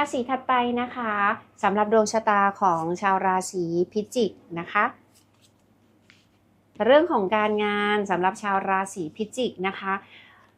ราศีถัดไปนะคะสำหรับดวงชะตาของชาวราศีพิจิกนะคะ เรื่องของการงานสำหรับชาวราศีพิจิกนะคะ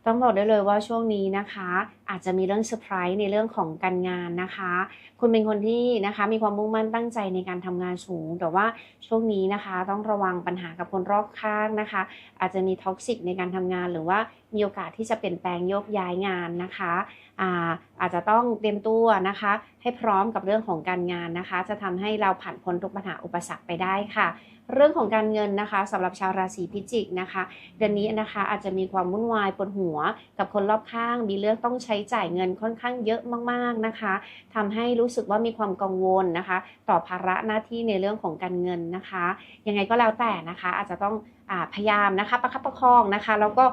ต้องบอกได้เลยว่าช่วงนี้นะคะ อาจจะมีเรื่องเซอร์ไพรส์ในเรื่องของการงานนะคะ คุณเป็นคนที่นะคะมีความมุ่งมั่นตั้งใจในการทำงานสูง แต่ว่าช่วงนี้นะคะ ต้องระวังปัญหากับคนรอบข้างนะคะ อาจจะมีท็อกซิกในการทำงานหรือว่า มีโอกาสที่จะเปลี่ยนแปลงโยกย้ายงานนะคะอาอาจจะต้องเตรียมตัวนะคะ ให้พร้อมกับเรื่องของการงานนะคะ จะทำให้เราผ่านพ้นทุกปัญหาอุปสรรคไปได้ค่ะ เรื่องของการเงินนะคะสำหรับชาวราศีพิจิกนะคะเดือนนี้นะคะอาจจะมีความวุ่นวายปวดหัว กับคนรอบข้าง มีเรื่องต้องใช้จ่ายเงินค่อนข้างเยอะมากๆนะคะทำให้รู้สึกว่ามีความกังวลนะคะ ต่อภาระหน้าที่ในเรื่องของการเงินนะคะ ยังไงก็แล้วแต่นะคะ อาจจะต้องอพยายามนะคะประคับประคองนะคะ แล้วก็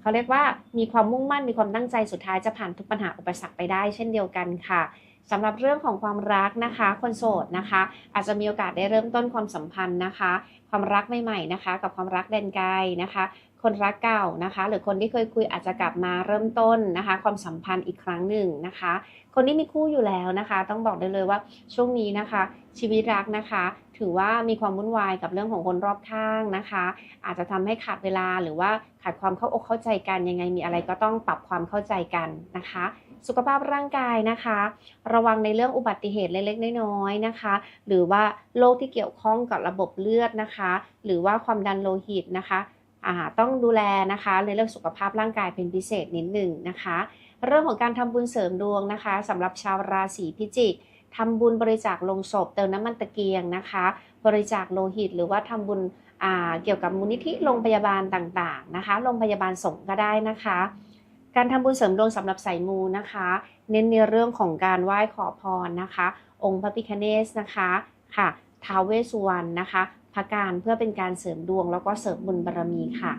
เขาเรียกว่ามีความมุ่งมั่นมีความตั้งใจสุดท้ายจะผ่านทุกปัญหาอุปสรรคไปได้เช่นเดียวกันค่ะสำหรับเรื่องของความรักนะคะ คนโสดนะคะ อาจจะมีโอกาสได้เริ่มต้นความสัมพันธ์นะคะ ความรักใหม่ๆนะคะ กับความรักแดนไกลนะคะ คนรักเก่านะคะ หรือคนที่เคยคุยอาจจะกลับมาเริ่มต้นนะคะ ความสัมพันธ์อีกครั้งหนึ่งนะคะ คนที่มีคู่อยู่แล้วนะคะ ต้องบอกได้เลยว่าช่วงนี้นะคะ ชีวิตรักนะคะ ถือว่ามีความวุ่นวายกับเรื่องของคนรอบข้างนะคะ อาจจะทำให้ขาดเวลาหรือว่าขาดความเข้าอกเข้าใจกันยังไงมีอะไรก็ต้องปรับความเข้าใจกันนะคะ สุขภาพร่างกายนะคะ ระวังในเรื่องอุบัติเหตุเล็กๆน้อยๆนะคะ หรือว่าโรคที่เกี่ยวข้องกับระบบเลือดนะคะ หรือว่าความดันโลหิตนะคะต้องดูแลนะคะในเรื่องสุขภาพร่างกายเป็นพิเศษนิดหนึ่งนะคะ เรื่องของการทำบุญเสริมดวงนะคะสำหรับชาวราศีพิจิกทำบุญบริจาคลงศพเติมน้ำมันตะเกียงนะคะ บริจาคโลหิต หรือว่าทำบุญเกี่ยวกับมูลนิธิโรงพยาบาลต่างๆนะคะโรงพยาบาลสงฆ์ก็ได้นะคะ การทำบุญเสริมดวงสำหรับสายมูนะคะ เน้นในเรื่องของการไหว้ขอพรนะคะ องค์พระพิคเนสนะคะค่ะท้าวเวสสุวรรณนะคะพระการเพื่อเป็นการเสริมดวงแล้วก็เสริมบุญบารมีค่ะ